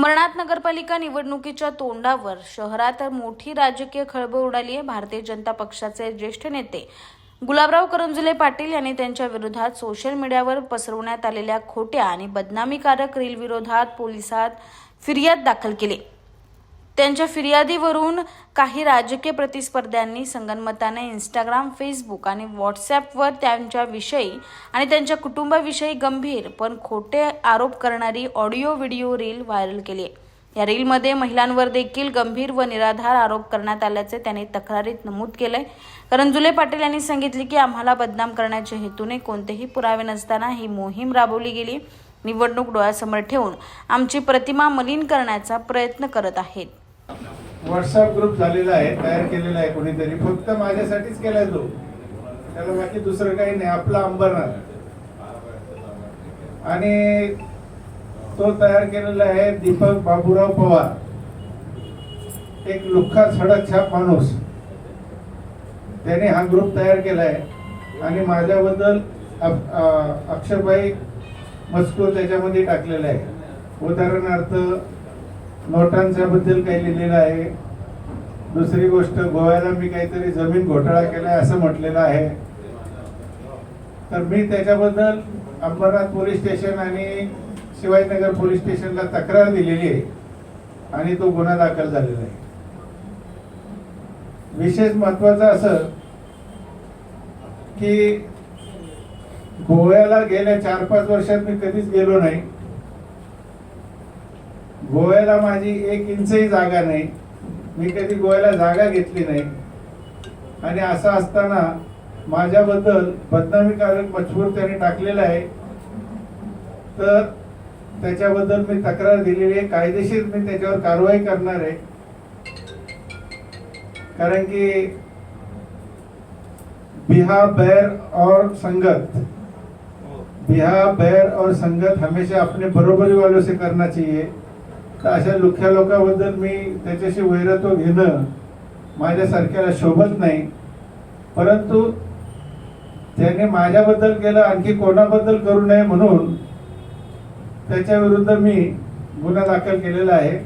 अंबरनाथ नगरपालिका निवडणुकीच्या तोंडावर शहरात मोठी राजकीय खळबळ उडाली आहे. भारतीय जनता पक्षाचे ज्येष्ठ नेते गुलाबराव करंजुले पाटील यांनी त्यांच्या विरोधात सोशल मीडियावर पसरवण्यात आलेल्या खोट्या आणि बदनामीकारक रील विरोधात पोलिसात फिर्याद दाखल केली. त्यांच्या फिर्यादीवरून काही राजकीय प्रतिस्पर्ध्यांनी संगनमताने इंस्टाग्राम फेसबुक आणि व्हॉट्सॲपवर त्यांच्याविषयी आणि त्यांच्या कुटुंबाविषयी गंभीर पण खोटे आरोप करणारी ऑडिओ व्हिडिओ रील व्हायरल केली आहे. या रीलमध्ये महिलांवर देखील गंभीर व निराधार आरोप करण्यात आल्याचे त्यांनी तक्रारीत नमूद केलंय. करंजुले पाटील यांनी सांगितले की आम्हाला बदनाम करण्याच्या हेतूने कोणतेही पुरावे नसताना ही मोहीम राबवली गेली. निवडणूक डोळ्यासमोर ठेवून आमची प्रतिमा मलिन करण्याचा प्रयत्न करत आहेत. व्हॉट्सअप ग्रुप झालेला आहे तयार केलेला आहे कोणीतरी. फक्त माझ्यासाठीच केलाय तो. त्याला बाकी दुसरं काही नाही. आपला अंबरनाथ आणि तो तयार केलेला आहे दीपक बाबूराव पवार. एक लुख्खा सडक छाप माणूस. त्याने हा ग्रुप तयार केलाय. आणि माझ्याबद्दल अक्षरबाई मजकूर त्याच्यामध्ये टाकलेला आहे. उदाहरणार्थ नोटांच्याबद्दल काही लिहिलेलं आहे. दुसरी गोष्ट गोव्याला मी काहीतरी जमीन घोटाळा केलाय असं म्हटलेलं आहे. तर मी त्याच्याबद्दल अंबरनाथ पोलीस स्टेशन आणि शिवाजीनगर पोलीस स्टेशनला तक्रार दिलेली आहे आणि तो गुन्हा दाखल झालेला आहे. विशेष महत्वाचं असं की गोव्याला गेल्या चार पाच वर्षात मी कधीच गेलो नाही. गोव्याला माझी एक इंचही जागा नाही. मी कधी गोव्याला जागा घेतली नाही. आणि असं असताना माझ्याबद्दल बदनामीकारक मजबूर त्याने टाकलेला आहे. तर त्याच्याबद्दल मी तक्रार दिलेली आहे. कायदेशीर मी त्याच्यावर कारवाई करणार आहे. कारण की बिहा बैर और संगत. बिहा बैर और संगत हमेशा अपने बरोबरी वालों से करना चाहिए. तर अशा लुख्या लोकांबद्दल मी त्याच्याशी वैरत्व घेणं माझ्यासारख्याला शोभत नाही. परंतु त्याने माझ्याबद्दल केलं आणखी कोणाबद्दल करू नये म्हणून त्याच्या विरुद्ध मी गुन्हा दाखल केलेला आहे.